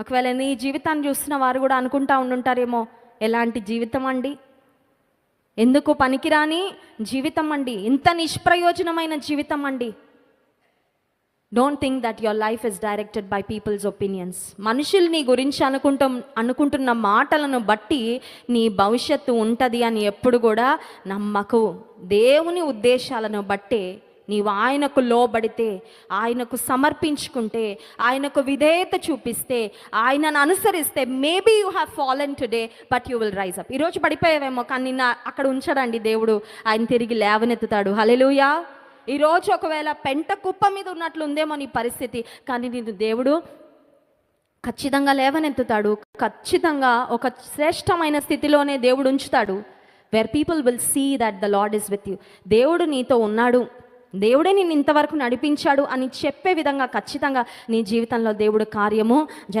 ఒకవేళ నీ జీవితాన్ని చూస్తున్న వారు కూడా అనుకుంటా ఉండుంటారేమో ఎలాంటి జీవితం అండి? ఎందుకు పనికిరాని జీవితం అండి? ఇంత నిష్ప్రయోజనమైన జీవితం అండి? Don't think that your life is directed by people's opinions మనుషులు నీ గురించి అనుకుంటూ అనుకుంటున్న మాటలను బట్టి నీ భవిష్యత్తు ఉంటుంది అని ఎప్పుడు కూడా నమ్మకు. దేవుని ఉద్దేశాలను బట్టే నీవు ఆయనకు లోబడితే ఆయనకు సమర్పించుకుంటే ఆయనకు విధేయత చూపిస్తే ఆయనను అనుసరిస్తే maybe you have fallen today but you will rise up ఈరోజు పడిపోయావేమో కానీ నిన్న అక్కడ ఉంచడండి దేవుడు. ఆయన తిరిగి లేవనెత్తుతాడు. హలెలుయా ఈరోజు ఒకవేళ పెంట కుప్ప మీద ఉన్నట్లు ఉందేమో నీ పరిస్థితి కానీ నేను దేవుడు ఖచ్చితంగా లేవనెత్తుతాడు. ఖచ్చితంగా ఒక శ్రేష్టమైన స్థితిలోనే దేవుడు ఉంచుతాడు. Where people will see that the Lord is with you దేవుడు నీతో ఉన్నాడు. దేవుడే నేను ఇంతవరకు నడిపించాడు అని చెప్పే విధంగా ఖచ్చితంగా నీ జీవితంలో దేవుడు కార్యము జరిగి